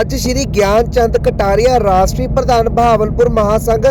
ਅੱਜ ਸ਼੍ਰੀ ਗਿਆਨ ਚੰਦ ਕਟਾਰੀਆ ਰਾਸ਼ਟਰੀ ਪ੍ਰਧਾਨ ਬਹਾਵਲਪੁਰ ਮਹਾਸੰਘ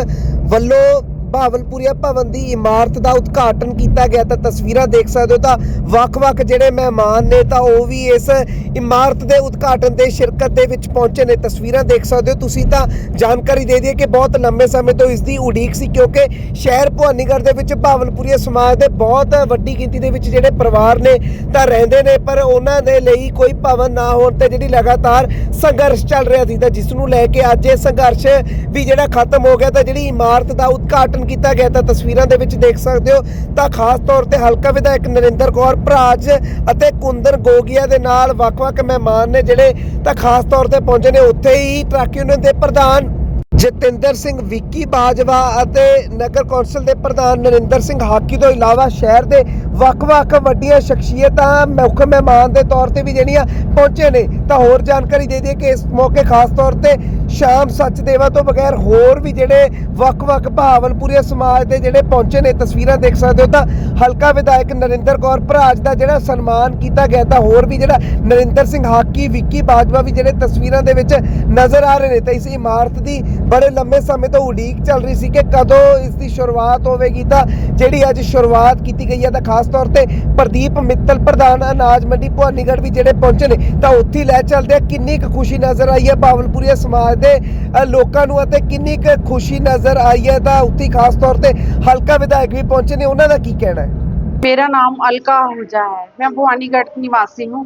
ਵੱਲੋਂ ਬਹਾਵਲਪੁਰੀਆ ਭਵਨ ਦੀ ਇਮਾਰਤ ਦਾ ਉਦਘਾਟਨ ਕੀਤਾ ਗਿਆ। ਤਾਂ ਤਸਵੀਰਾਂ ਦੇਖ ਸਕਦੇ ਹੋ ਤਾਂ ਵੱਖ-ਵੱਖ ਜਿਹੜੇ ਮਹਿਮਾਨ ਨੇ ਤਾਂ ਉਹ ਵੀ ਇਸ ਇਮਾਰਤ ਦੇ ਉਦਘਾਟਨ ਦੇ ਸ਼ਿਰਕਤ ਦੇ ਵਿੱਚ ਪਹੁੰਚੇ ਨੇ। ਤਸਵੀਰਾਂ ਦੇਖ ਸਕਦੇ ਹੋ। ਤੁਸੀਂ ਤਾਂ ਜਾਣਕਾਰੀ ਦੇ ਦਈਏ ਕਿ ਬਹੁਤ ਲੰਬੇ ਸਮੇਂ ਤੋਂ ਇਸ ਦੀ ਉਡੀਕ ਸੀ, ਕਿਉਂਕਿ ਸ਼ਹਿਰ ਭਵਾਨੀਗੜ੍ਹ ਦੇ ਵਿੱਚ ਬਹਾਵਲਪੁਰੀਆ ਸਮਾਜ ਦੇ ਬਹੁਤ ਵੱਡੀ ਗਿਣਤੀ ਦੇ ਵਿੱਚ ਜਿਹੜੇ ਪਰਿਵਾਰ ਨੇ ਤਾਂ ਰਹਿੰਦੇ ਨੇ, ਪਰ ਉਹਨਾਂ ਦੇ ਲਈ ਕੋਈ ਭਵਨ ਨਾ ਹੋਣ ਤੇ ਜਿਹੜੀ ਲਗਾਤਾਰ ਸੰਘਰਸ਼ ਚੱਲ ਰਿਹਾ ਸੀ ਤਾਂ ਜਿਸ ਨੂੰ ਲੈ ਕੇ ਅੱਜ ਇਹ ਸੰਘਰਸ਼ ਵੀ ਜਿਹੜਾ ਖਤਮ ਹੋ ਗਿਆ ਤਾਂ ਜਿਹੜੀ ਇਮਾਰਤ ਦਾ ਉਦਘਾਟਨ ਕੀਤਾ ਗਿਆ ਤਾਂ ਤਸਵੀਰਾਂ ਦੇ ਵਿੱਚ ਦੇਖ ਸਕਦੇ ਹੋ। ਤਾਂ ਖਾਸ ਤੌਰ ਤੇ ਹਲਕਾ ਵਿਧਾਇਕ ਨਰਿੰਦਰ ਕੌਰ ਭਰਾਜ ਅਤੇ ਕੁੰਦਰ ਗੋਗੀਆ ਦੇ ਨਾਲ ਵੱਖ ਵੱਖ-ਵੱਖ ਮਹਿਮਾਨ ਨੇ ਜਿਹੜੇ ਤਾਂ ਖਾਸ ਤੌਰ ਤੇ ਪਹੁੰਚੇ ਨੇ, ਉੱਥੇ ਹੀ ਟਰੱਕ ਯੂਨੀਅਨ ਦੇ ਪ੍ਰਧਾਨ ਜਤਿੰਦਰ ਸਿੰਘ ਵਿੱਕੀ ਬਾਜਵਾ ਅਤੇ ਨਗਰ ਕੌਂਸਲ ਦੇ ਪ੍ਰਧਾਨ ਨਰਿੰਦਰ ਸਿੰਘ ਹਾਕੀ ਤੋਂ ਇਲਾਵਾ ਸ਼ਹਿਰ ਦੇ ਵੱਖ-ਵੱਖ ਵੱਡੀਆਂ ਸ਼ਖਸੀਅਤਾਂ, ਮੁੱਖ ਮਹਿਮਾਨ ਦੇ ਤੌਰ ਤੇ ਵੀ ਜਿਹੜੀਆਂ ਪਹੁੰਚੇ ਨੇ, ਤਾਂ ਹੋਰ ਜਾਣਕਾਰੀ ਦੇ ਦਈਏ ਕਿ ਇਸ ਮੌਕੇ ਖਾਸ ਤੌਰ ਤੇ ਸ਼ਾਮ ਸੱਚਦੇਵਾ ਤੋਂ ਬਗੈਰ ਹੋਰ ਵੀ ਜਿਹੜੇ ਵੱਖ-ਵੱਖ ਭਾਵਲਪੁਰੀਆ ਸਮਾਜ ਦੇ ਜਿਹੜੇ ਪਹੁੰਚੇ ਨੇ, ਤਸਵੀਰਾਂ ਦੇਖ ਸਕਦੇ ਹੋ ਤਾਂ ਹਲਕਾ ਵਿਧਾਇਕ ਨਰਿੰਦਰ ਕੌਰ ਭਰਾਜ ਦਾ ਜਿਹੜਾ ਸਨਮਾਨ ਕੀਤਾ ਗਿਆ ਤਾਂ ਹੋਰ ਵੀ ਜਿਹੜਾ ਨਰਿੰਦਰ ਸਿੰਘ ਹਾਕੀ, ਵਿੱਕੀ ਬਾਜਵਾ ਵੀ ਜਿਹੜੇ ਤਸਵੀਰਾਂ ਦੇ ਵਿੱਚ ਨਜ਼ਰ ਆ ਰਹੇ ਨੇ ਤਾਂ ਇਸ ਇਮਾਰਤ ਦੀ ਬੜੇ ਲੰਮੇ ਸਮੇਂ ਤੋਂ ਉਡੀਕ ਚੱਲ ਰਹੀ ਸੀ ਕਿ ਕਦੋਂ ਇਸ ਦੀ ਸ਼ੁਰੂਆਤ ਹੋਵੇਗੀ ਤਾਂ ਜਿਹੜੀ ਅੱਜ ਸ਼ੁਰੂਆਤ ਕੀਤੀ ਗਈ ਹੈ ਤਾਂ ਖਾਸ ਤੌਰ ਤੇ ਪ੍ਰਦੀਪ ਮਿੱਤਲ ਪ੍ਰਧਾਨ ਅਨਾਜ ਮੰਡੀ ਭਵਾਨੀਗੜ੍ਹ ਵੀ ਜਿਹੜੇ ਪਹੁੰਚੇ ਨੇ ਤਾਂ ਉੱਥੇ ਲੈ ਚੱਲਦੇ ਆ। ਕਿੰਨੀ ਕੁ ਖੁਸ਼ੀ ਨਜ਼ਰ ਆਈ ਹੈ ਬਾਵਲਪੁਰੀਆ ਸਮਾਜ ਦੇ ਅ, ਲੋਕਾਂ ਨੂੰ ਅਤੇ ਕਿੰਨੀ ਕੁ ਖੁਸ਼ੀ ਨਜ਼ਰ ਆਈ ਹੈ ਤਾਂ ਉੱਥੇ ਹੀ ਖਾਸ ਤੌਰ ਤੇ ਹਲਕਾ ਵਿਧਾਇਕ ਵੀ ਪਹੁੰਚੇ ਨੇ ਉਹਨਾਂ ਦਾ ਕੀ ਕਹਿਣਾ ਹੈ मेरा नाम अलका आहूजा है मैं भवानीगढ़ निवासी हूँ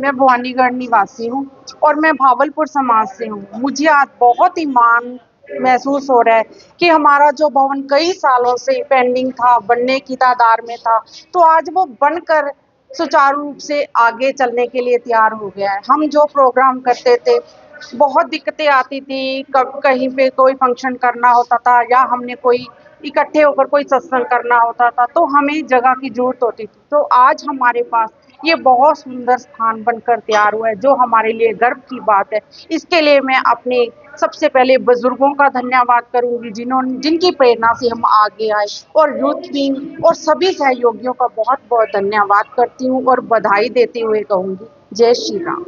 मैं भवानीगढ़ निवासी हूँ और मैं भावलपुर समाज से हूँ मुझे आज बहुत ही मान महसूस हो रहा है कि हमारा जो भवन कई सालों से पेंडिंग था बनने की तादार में था तो आज वो बनकर सुचारू रूप से आगे चलने के लिए तैयार हो गया है हम जो प्रोग्राम करते थे बहुत दिक्कतें आती थी, कब कहीं पे कोई फ़ंक्शन करना होता था या हमने कोई इकट्ठे होकर कोई सत्संग करना होता था तो हमें जगह की ज़रूरत होती थी। तो आज हमारे पास ये बहुत सुंदर स्थान बनकर तैयार हुआ है, जो हमारे लिए गर्व की बात है। इसके लिए मैं अपने सबसे पहले बुज़ुर्गों का धन्यवाद करूँगी जिन्होंने जिनकी प्रेरणा से हम आगे आए। और यूथ विंग और सभी सहयोगियों का बहुत बहुत धन्यवाद करती हूँ और बधाई देते हुए कहूँगी, जय श्री राम।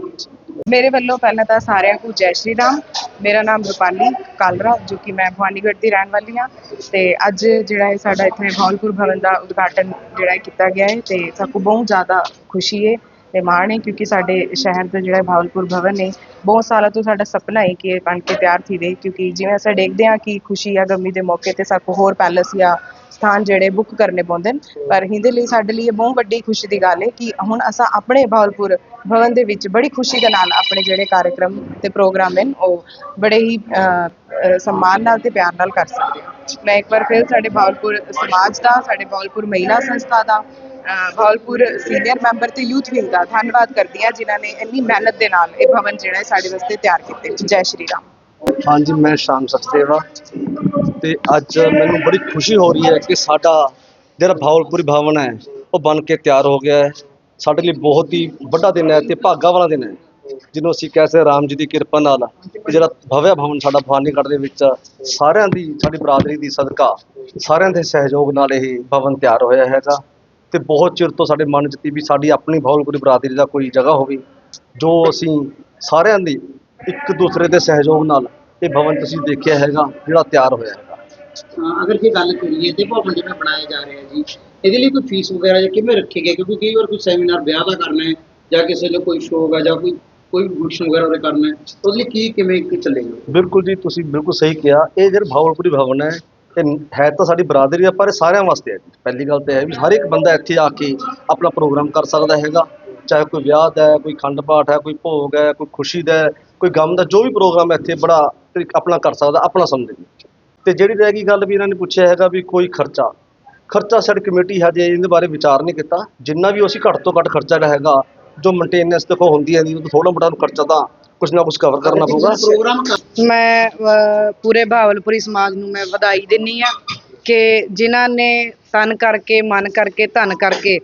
ਮੇਰੇ ਵੱਲੋਂ ਪਹਿਲਾਂ ਤਾਂ ਸਾਰਿਆਂ ਨੂੰ ਜੈ ਸ਼੍ਰੀ ਰਾਮ। ਮੇਰਾ ਨਾਮ ਰੁਪਾਲੀ ਕਾਲਰਾ, ਜੋ ਕਿ ਮੈਂ ਭਵਾਨੀਗੜ੍ਹ ਦੀ ਰਹਿਣ ਵਾਲੀ ਹਾਂ। ਤੇ ਅੱਜ ਜਿਹੜਾ ਹੈ ਸਾਡਾ ਇੱਥੇ ਭਾਵਲਪੁਰ ਭਵਨ ਦਾ ਉਦਘਾਟਨ ਜਿਹੜਾ ਹੈ ਕੀਤਾ ਗਿਆ ਹੈ ਤੇ ਸਾਨੂੰ ਬਹੁਤ ਜ਼ਿਆਦਾ ਖੁਸ਼ੀ ਹੈ ਤੇ ਮਾਣ ਹੈ ਕਿਉਂਕਿ ਸਾਡੇ ਸ਼ਹਿਰ ਦਾ ਜਿਹੜਾ ਭਾਵਲਪੁਰ ਭਵਨ ਹੈ, ਬਹੁਤ ਸਾਲਾਂ ਤੋਂ ਸਾਡਾ ਸੁਪਨਾ ਹੈ ਕਿ ਇਹ ਬਣ ਕੇ ਤਿਆਰ ਥੀਵੇ ਕਿਉਂਕਿ ਜਿਵੇਂ ਅਸੀਂ ਦੇਖਦੇ ਹਾਂ ਕਿ ਖੁਸ਼ੀ ਜਾਂ ਗਮੀ ਦੇ ਮੌਕੇ ਤੇ ਸਾਨੂੰ ਹੋਰ ਪੈਲਸ ਜਾਂ ਸਥਾਨ ਜਿਹੜੇ ਬੁੱਕ ਕਰਨੇ ਪਾਉਂਦੇ ਨੇ ਪਰ ਇਹਦੇ ਲਈ ਸਾਡੇ ਲਈ ਇਹ ਬਹੁਤ ਵੱਡੀ ਖੁਸ਼ੀ ਦੀ ਗੱਲ ਹੈ ਕਿ ਹੁਣ ਅਸਾਂ ਆਪਣੇ ਭਾਵਲਪੁਰ ਭਵਨ ਦੇ ਵਿੱਚ ਬੜੀ ਖੁਸ਼ੀ ਦੇ ਨਾਲ ਆਪਣੇ ਜਿਹੜੇ ਕਾਰਜਕ੍ਰਮ ਤੇ ਪ੍ਰੋਗਰਾਮ ਹਨ ਉਹ ਬੜੇ ਹੀ ਸਨਮਾਨ ਨਾਲ ਤੇ ਪਿਆਰ ਨਾਲ ਕਰ ਸਕਦੇ ਹਾਂ। ਮੈਂ ਇੱਕ ਵਾਰ ਫਿਰ ਸਾਡੇ ਭਾਵਲਪੁਰ ਸਮਾਜ ਦਾ ਸਾਡੇ ਭਾਵਲਪੁਰ ਮਹਿਲਾ ਸੰਸਥਾ ਦਾ ਅਹ, ਸੀਨੀਅਰ ਮੈਂਬਰ ਤੇ ਯੂਥ ਵਿੰਗ ਦਾ ਧੰਨਵਾਦ ਕਰਦੀ ਹਾਂ ਜਿਨ੍ਹਾਂ ਨੇ ਇੰਨੀ ਮਿਹਨਤ ਦੇ ਨਾਲ ਇਹ ਭਵਨ ਜਿਹੜਾ ਸਾਡੇ ਵਾਸਤੇ ਤਿਆਰ ਕੀਤੇ। ਜੈ ਸ਼੍ਰੀ ਰਾਮ। ਹਾਂਜੀ, ਮੈਂ ਸ਼ਾਮ ਸਚਦੇਵਾ ਤੇ ਅੱਜ ਮੈਨੂੰ ਬੜੀ ਖੁਸ਼ੀ ਹੋ ਰਹੀ ਹੈ ਕਿ ਸਾਡਾ ਜਿਹੜਾ ਭਾਵਲਪੁਰੀ ਭਵਨ ਹੈ, ਉਹ ਬਣ ਕੇ ਤਿਆਰ ਹੋ ਗਿਆ ਹੈ। ਸਾਡੇ ਲਈ ਬਹੁਤ ਹੀ ਵੱਡਾ ਦਿਨ ਹੈ ਤੇ ਭਾਗਾ ਵਾਲਾ ਦਿਨ ਹੈ, ਜਿਹਨੂੰ ਅਸੀਂ ਕਹਿ ਸਕਦੇ ਰਾਮ ਜੀ ਦੀ ਕਿਰਪਾ ਨਾਲ ਇਹ ਜਿਹੜਾ ਭਵਿਆ ਭਵਨ ਸਾਡਾ ਭਵਾਨੀਗੜ੍ਹ ਦੇ ਵਿੱਚ ਸਾਰਿਆਂ ਦੀ, ਸਾਡੀ ਬਰਾਦਰੀ ਦੀ ਸਦਕਾ, ਸਾਰਿਆਂ ਦੇ ਸਹਿਯੋਗ ਨਾਲ ਇਹ ਭਵਨ ਤਿਆਰ ਹੋਇਆ ਹੈਗਾ। ਤੇ ਬਹੁਤ ਚਿਰ ਤੋਂ ਸਾਡੇ ਮਨ 'ਚ ਸੀ ਵੀ ਸਾਡੀ ਆਪਣੀ ਭਾਵਲਪੁਰੀ ਬਰਾਦਰੀ ਦਾ ਕੋਈ ਜਗ੍ਹਾ ਹੋਵੇ, ਜੋ ਅਸੀਂ ਸਾਰਿਆਂ ਦੀ ਇੱਕ ਦੂਸਰੇ ਦੇ ਸਹਿਯੋਗ ਨਾਲ ਇਹ ਭਵਨ ਤੁਸੀਂ ਦੇਖਿਆ ਹੈਗਾ ਜਿਹੜਾ ਤਿਆਰ ਹੋਇਆ ਹੈਗਾ। ਹਾਂ, ਅਗਰ ਜੇ ਗੱਲ ਕਰੀਏ ਤੇ ਭਵਨ ਜਿਵੇਂ ਬਣਾਇਆ ਜਾ ਰਿਹਾ ਜੀ ਇਹਦੇ ਲਈ ਕੋਈ ਫੀਸ ਵਗੈਰਾ ਜਾਂ ਕਿਵੇਂ ਰੱਖੀ ਗਈ? ਕਿਉਂਕਿ ਕਈ ਵਾਰ ਕੋਈ ਸੈਮੀਨਾਰ ਵਿਆਹ ਦਾ ਕਰਨਾ ਹੈ ਜਾਂ ਕਿਸੇ ਲਈ ਕੋਈ ਸ਼ੋਅ ਹੈ ਜਾਂ ਕੋਈ ਕੋਈ ਫੰਕਸ਼ਨ ਵਗੈਰਾ ਉਹਦੇ ਕਰਨਾ ਹੈ ਉਹਦੇ ਲਈ ਕੀ ਕਿਵੇਂ ਕੀ ਚੱਲੇਗਾ? ਬਿਲਕੁਲ ਜੀ ਤੁਸੀਂ ਬਿਲਕੁਲ ਸਹੀ ਕਿਹਾ। ਇਹ ਜਿਹੜਾ ਭਾਵਲਪੁਰੀ ਭਵਨ ਹੈ ਇਹ ਹੈ ਤਾਂ ਸਾਡੀ ਬਰਾਦਰੀ ਆ ਪਰ ਇਹ ਸਾਰਿਆਂ ਵਾਸਤੇ ਹੈ ਜੀ। ਪਹਿਲੀ ਗੱਲ ਤਾਂ ਇਹ ਹੈ ਵੀ ਹਰ ਇੱਕ ਬੰਦਾ ਇੱਥੇ ਆ ਕੇ ਆਪਣਾ ਪ੍ਰੋਗਰਾਮ ਕਰ ਸਕਦਾ ਹੈਗਾ। ਚਾਹੇ ਕੋਈ ਵਿਆਹ ਦਾ ਹੈ ਕੋਈ ਖੰਡ ਪਾਠ ਹੈ ਕੋਈ ਭੋਗ ਹੈ ਕੋਈ ਖੁਸ਼ੀ ਦਾ ਹੈ ਕੋਈ ਗਮ ਦਾ ਜੋ ਵੀ ਪ੍ਰੋਗਰਾਮ ਹੈ ਇੱਥੇ ਬੜਾ ਤਰੀਕ- ਆਪਣਾ ਕਰ ਸਕਦਾ ਆਪਣਾ ਸਮਝ ਕੇ ਤੇ ਜਿਹੜੀ ਰਹਿ ਗਈ ਗੱਲ ਵੀ ਇਹਨਾਂ ਨੇ ਪੁੱਛਿਆ ਹੈਗਾ ਵੀ ਕੋਈ ਖਰਚਾ। ਖਰਚਾ ਸਾਡੀ ਕਮੇਟੀ ਹਜੇ ਇਹਦੇ ਬਾਰੇ ਵਿਚਾਰ ਨਹੀਂ ਕੀਤਾ। ਜਿੰਨਾ ਵੀ ਅਸੀਂ ਘੱਟ ਤੋਂ ਘੱਟ ਖਰਚਾ ਜਿਹੜਾ ਹੈਗਾ ਜੋ ਮੇਨਟੇਨੈਂਸ ਦੇਖੋ ਹੁੰਦੀ ਹੈ ਜੀ ਉਹ ਥੋੜਾ ਮੋਟਾ ਖਰਚਾ ਤਾਂ ਕੁਝ ਨਾ ਕੁਝ ਕਵਰ ਕਰਨਾ ਪਊਗਾ। ਪ੍ਰੋਗਰਾਮ ਮੈਂ ਅਹ, ਪੂਰੇ ਭਾਵਲਪੁਰੀ ਸਮਾਜ ਨੂੰ ਮੈਂ ਵਧਾਈ ਦਿੰਨੀ ਆ ਕਿ ਜਿਨ੍ਹਾਂ ਨੇ ਤਨ ਕਰਕੇ ਮਨ ਕਰਕੇ ਧਨ ਕਰਕੇ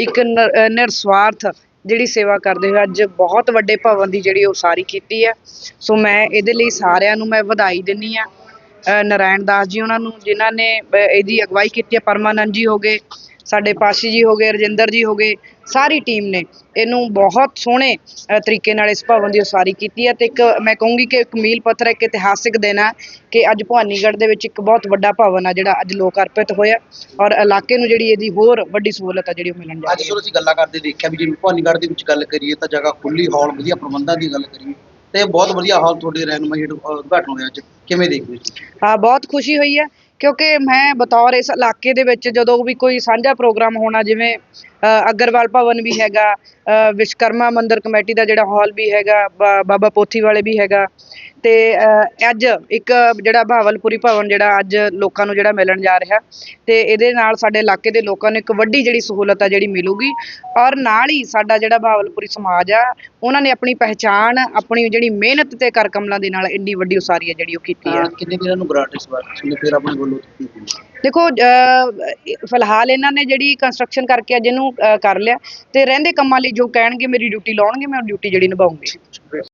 ਇੱਕ ਨਿਰ ਨਿਰਸਵਾਰਥ ਜਿਹੜੀ ਸੇਵਾ ਕਰਦੇ ਹੋਏ ਅੱਜ ਬਹੁਤ ਵੱਡੇ ਭਵਨ ਦੀ ਜਿਹੜੀ ਉਸਾਰੀ ਕੀਤੀ ਹੈ। ਸੋ ਮੈਂ ਇਹਦੇ ਲਈ ਸਾਰਿਆਂ ਨੂੰ ਮੈਂ ਵਧਾਈ ਦਿੰਦੀ ਹਾਂ। ਅਹ, ਨਾਰਾਇਣ ਦਾਸ ਜੀ ਉਹਨਾਂ ਨੂੰ ਜਿਨ੍ਹਾਂ ਨੇ ਇਹਦੀ ਅਗਵਾਈ ਕੀਤੀ ਹੈ। ਪਰਮਾਨੰਦ ਜੀ ਹੋ ਗਏ। ਸਾਡੇ ਪਾਸ਼ੀ ਜੀ ਹੋ ਗਏ ਰਜਿੰਦਰ ਜੀ ਹੋ ਗਏ ਸਾਰੀ ਟੀਮ ਨੇ ਇਹਨੂੰ ਬਹੁਤ ਸੋਹਣੇ ਤਰੀਕੇ ਨਾਲ ਇਸ ਭਵਨ ਦੀ ਉਸਾਰੀ ਕੀਤੀ ਹੈ ਤੇ ਇੱਕ ਮੈਂ ਕਹੂੰਗੀ ਕਿ ਇੱਕ ਮੀਲ ਪੱਥਰ ਇੱਕ ਇਤਿਹਾਸਿਕ ਦਿਨ ਹੈ ਕਿ ਅੱਜ ਭਵਾਨੀਗੜ੍ਹ ਦੇ ਵਿੱਚ ਇੱਕ ਬਹੁਤ ਵੱਡਾ ਭਵਨ ਆ ਜਿਹੜਾ ਅੱਜ ਲੋਕ ਅਰਪਿਤ ਹੋਇਆ ਔਰ ਇਲਾਕੇ ਨੂੰ ਜਿਹੜੀ ਇਹਦੀ ਹੋਰ ਵੱਡੀ ਸਹੂਲਤ ਆ ਜਿਹੜੀ ਉਹ ਮਿਲਣ ਜਾ ਅੱਜ ਰਹੀ ਹੈ ਜਦੋਂ ਅਸੀਂ ਗੱਲਾਂ ਕਰਦੇ ਦੇਖਿਆ ਵੀ ਜਿਵੇਂ ਭਵਾਨੀਗੜ੍ਹ ਦੇ ਵਿੱਚ ਗੱਲ ਕਰੀਏ ਤਾਂ ਜਗ੍ਹਾ ਖੁੱਲੀ ਹਾਲ ਵਧੀਆ ਪ੍ਰਬੰਧਾਂ ਦੀ ਗੱਲ ਕਰੀਏ ਤੇ ਬਹੁਤ ਵਧੀਆ ਹਾਲ ਤੁਹਾਡੇ ਰਹਿਨੁਮਾਈ ਉਦਘਾਟਨ ਹੋਇਆ ਅੱਜ ਕਿਵੇਂ ਦੇਖਦੇ? ਹਾਂ ਬਹੁਤ ਖੁਸ਼ੀ ਹੋਈ ਹੈ ਕਿਉਂਕਿ ਮੈਂ ਬਤੌਰ ਇਸ ਇਲਾਕੇ ਦੇ ਵਿੱਚ ਜਦੋਂ ਵੀ ਕੋਈ ਸਾਂਝਾ ਪ੍ਰੋਗਰਾਮ ਹੋਣਾ ਜਿਵੇਂ ਅ, ਅਗਰਵਾਲ ਭਵਨ ਵੀ ਹੈਗਾ ਅ, ਵਿਸ਼ਕਰਮਾ ਮੰਦਿਰ ਕਮੇਟੀ ਦਾ ਜਿਹੜਾ ਹਾਲ ਵੀ ਹੈਗਾ ਬਾ- ਬਾਬਾ ਪੋਥੀ ਵਾਲੇ ਵੀ ਹੈਗਾ ਤੇ ਅ, ਅੱਜ ਇੱਕ ਜਿਹੜਾ ਬਹਾਵਲਪੁਰੀ ਭਵਨ ਜਿਹੜਾ ਅੱਜ ਲੋਕਾਂ ਨੂੰ ਜਿਹੜਾ ਮਿਲਣ ਜਾ ਰਿਹਾ ਤੇ ਇਹਦੇ ਨਾਲ ਸਾਡੇ ਇਲਾਕੇ ਦੇ ਲੋਕਾਂ ਨੂੰ ਇੱਕ ਵੱਡੀ ਜਿਹੜੀ ਸਹੂਲਤ ਆ ਜਿਹੜੀ ਮਿਲੂਗੀ ਔਰ ਨਾਲ ਹੀ ਸਾਡਾ ਜਿਹੜਾ ਬਹਾਵਲਪੁਰੀ ਸਮਾਜ ਆ ਉਹਨਾਂ ਨੇ ਆਪਣੀ ਪਹਿਚਾਣ ਆਪਣੀ ਜਿਹੜੀ ਮਿਹਨਤ ਤੇ ਕਰ ਕਮਲਾਂ ਦੇ ਨਾਲ ਇੰਨੀ ਵੱਡੀ ਉਸਾਰੀ ਆ ਜਿਹੜੀ ਉਹ ਕੀਤੀ ਆ। ਕਿੰਨੇ ਦਿਨਾਂ ਨੂੰ ਗ੍ਰਾਂਟ ਇਸ ਵਾਰ? ਤੁਸੀਂ ਫਿਰ ਆਪਣੇ ਵੱਲੋਂ? ਦੇਖੋ ਫਿਲਹਾਲ ਇਹਨਾਂ ਨੇ ਜਿਹੜੀ ਕੰਸਟਰਕਸ਼ਨ ਕਰਕੇ ਅੱਜ ਇਹਨੂੰ ਕਰ ਲਿਆ ਤੇ ਰਹਿੰਦੇ ਕੰਮਾਂ ਲਈ ਜੋ ਕਹਿਣਗੇ ਮੇਰੀ ਡਿਊਟੀ ਲਾਉਣਗੇ ਮੈਂ ਉਹ ਡਿਊਟੀ ਜਿਹੜੀ ਨਿਭਾਉਂਗੀ।